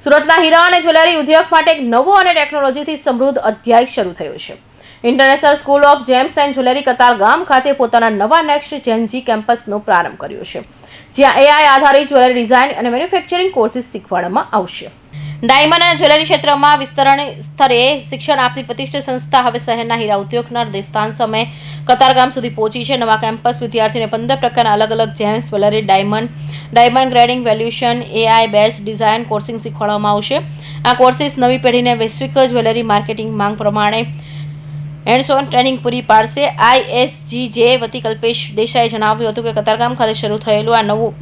સુરતના હીરા અને જ્વેલરી ઉદ્યોગ માટે એક નવો અને ટેકનોલોજીથી સમૃદ્ધ અધ્યાય શરૂ થયો છે. International school of gems and jewellery Katargam ખાતે પોતાના નવા નેક્સ્ટ જેનજી કેમ્પસનો પ્રારંભ કર્યો છે, જ્યાં એઆઈ આધારિત જ્વેલરી ડિઝાઇન અને મેન્યુફેક્ચરિંગ કોર્સિસ શીખવાડવામાં આવશે. ડાયમંડ અને જ્વેલરી ક્ષેત્રમાં વિસ્તરણ સ્તરે શિક્ષણ આપતી પ્રતિષ્ઠિત સંસ્થા હવે શહેરના હીરા ઉદ્યોગના દેસ્તાન સમયે કતારગામ સુધી પહોંચી છે. નવા કેમ્પસ વિદ્યાર્થીઓને પંદર પ્રકારના અલગ અલગ gems, jewellery, diamond diamond grading valuation AI based design, coursing શીખવાડવામાં આવશે. આ કોર્સિસ નવી પેઢીને વૈશ્વિક જ્વેલરી માર્કેટિંગ માંગ પ્રમાણે હેન્ડ્સ ઓન ટ્રેનિંગ પૂરી પાડશે. આઈએસજી જે વતી કલ્પેશ દેસાઈએ જણાવ્યું હતું કે કતારગામ ખાતે શરૂ થયેલું આ નવું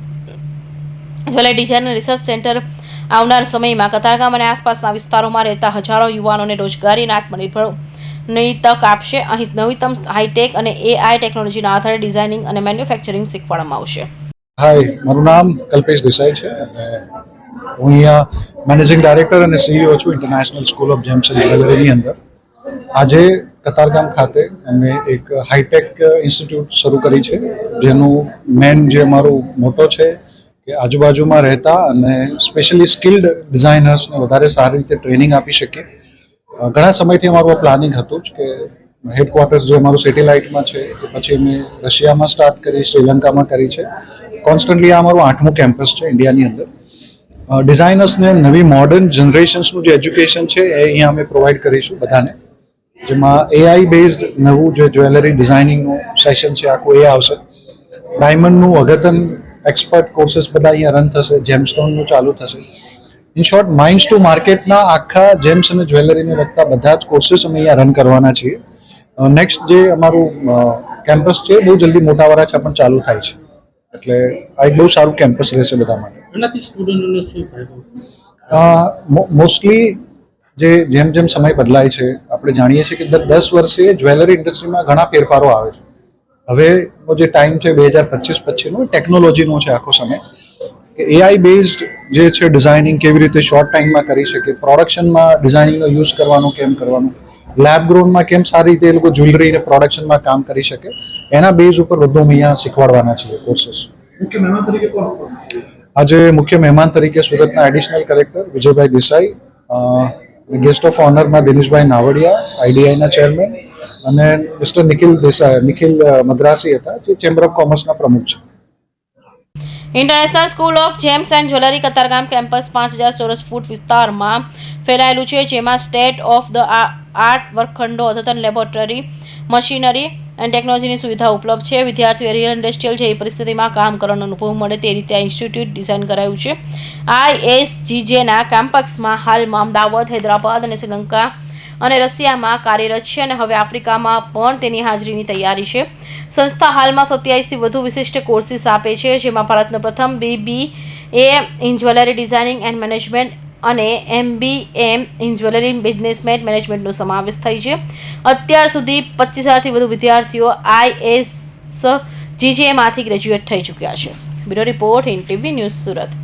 જ્વેલરી ડિઝાઇન રિસર્ચ સેન્ટર આવનાર સમયમાં કતારગામ અને આસપાસના વિસ્તારોમાં રહેતા હજારો યુવાનોને રોજગારી અને આત્મનિર્ભરની તક આપશે. અહીં નવીનતમ હાઈટેક અને એઆઈ ટેકનોલોજીના આધારે ડિઝાઇનિંગ અને મેન્યુફેક્ચરિંગ શીખવાડવામાં આવશે. હાય, મારું નામ કલ્પેશ દેસાઈ છે. હું અહીંયા મેનેજિંગ ડાયરેક્ટર અને સીઈઓ છું international school of gems and અંદર. આજે કતારગામ ખાતે અમે એક હાઈટેક ઇન્સ્ટિટ્યૂટ શરૂ કરી છે, જેનું મેન જે અમારું મોટો છે કે આજુબાજુમાં રહેતા અને સ્પેશિયલી સ્કિલ્ડ ડિઝાઇનર્સને વધારે સારી રીતે ટ્રેનિંગ આપી શકીએ. ઘણા સમયથી અમારું પ્લાનિંગ હતું જ કે હેડક્વાર્ટર્સ જે અમારું સેટેલાઇટમાં છે કે પછી અમે રશિયામાં સ્ટાર્ટ કરી, શ્રીલંકામાં કરી છે. કોન્સ્ટન્ટલી આ અમારું આઠમું કેમ્પસ છે ઇન્ડિયાની અંદર. ડિઝાઇનર્સને નવી મોડર્ન જનરેશન્સનું જે એજ્યુકેશન છે, એ અહીંયા અમે પ્રોવાઈડ કરીશું બધાને. જેમાં એઆઈ બેઝડ નવું જે જ્વેલરી ડિઝાઇનિંગનું સેશન છે, આખું એ આવશે. ડાયમંડનું અગતન એક્સપર્ટ કોર્સિસ બધા અહીંયા રન થશે જેમસ્ટોનનું ચાલુ થશે. ઇન શોર્ટ માઇન્ડ્સ ટુ માર્કેટના આખા જેમ્સ અને જ્વેલરીને લગતા બધા જ કોર્સિસ અમે અહીંયા રન કરવાના છીએ. નેક્સ્ટ જે અમારું કેમ્પસ છે બહુ જલ્દી મોટા છે પણ ચાલુ થાય છે. એટલે આ એક બહુ સારું કેમ્પસ રહેશે બધા માટે. મોસ્ટલી જે જેમ જેમ સમય બદલાય છે આપણે જાણીએ છીએ કે દર દસ વર્ષે જ્વેલરી ઇન્ડસ્ટ્રીમાં ઘણા ફેરફારો આવે છે. હવેનો જે ટાઈમ છે બે હજાર પચીસ પછીનો ટેકનોલોજીનો છે આખો સમય. કે એઆઈ બેઝડ જે છે ડિઝાઇનિંગ કેવી રીતે શોર્ટ ટાઈમમાં કરી શકે પ્રોડક્શનમાં ડિઝાઇનિંગનો યુઝ કરવાનું કેમ કરવાનું લેબ ગ્રોનમાં કેમ સારી રીતે એ લોકો જ્વેલરી અને પ્રોડક્શનમાં કામ કરી શકે એના બેઝ ઉપર બધું અમે અહીંયા શીખવાડવાના છીએ કોણ ઉપસ્થિત આજે મુખ્ય મહેમાન તરીકે સુરતના additional collector Vijaybhai Desai guest of ઓનરમાં Dineshbhai Navadiya આઈડીઆઈના ચેરમેન અને મિસ્ટર નિખિલ દેસાઈ, નિખિલ મદ્રાસી હતા, જે ચેમ્બર ઓફ કોમર્સના પ્રમુખ છે. International school of gems and jewellery Katargam campus પાંચ હજાર ચોરસ ફૂટ વિસ્તારમાં ફેલાયેલું છે, જેમાં સ્ટેટ ઓફ ધ આર્ટ વર્ગખંડો, અદ્યતન લેબોરેટરી મશીનરી અને ટેકનોલોજીની સુવિધા ઉપલબ્ધ છે. વિદ્યાર્થીઓ રિયલ ઇન્ડસ્ટ્રીયલ જેવી પરિસ્થિતિમાં કામ કરવાનો અનુભવ મળે તે રીતે આ ઇન્સ્ટિટ્યૂટ ડિઝાઇન કરાયું છે. આઈએસજીજેના કેમ્પસમાં હાલમાં અમદાવાદ, હૈદરાબાદ અને શ્રીલંકા અને રશિયામાં કાર્યરત છે અને હવે આફ્રિકામાં પણ તેની હાજરીની તૈયારી છે. સંસ્થા હાલમાં સત્યાવીસથી વધુ વિશિષ્ટ કોર્સિસ આપે છે, જેમાં ભારતનો પ્રથમ B B A in jewellery designing and management અને એમબીએમ ઇન જ્વેલરી બિઝનેસમેન્ટ મેનેજમેન્ટનો સમાવેશ થાય છે. અત્યાર સુધી પચીસ હજારથી વધુ વિદ્યાર્થીઓ આઈએસ જીજેમાંથી ગ્રેજ્યુએટ થઈ ચૂક્યા છે. Bureau report in TV news Surat.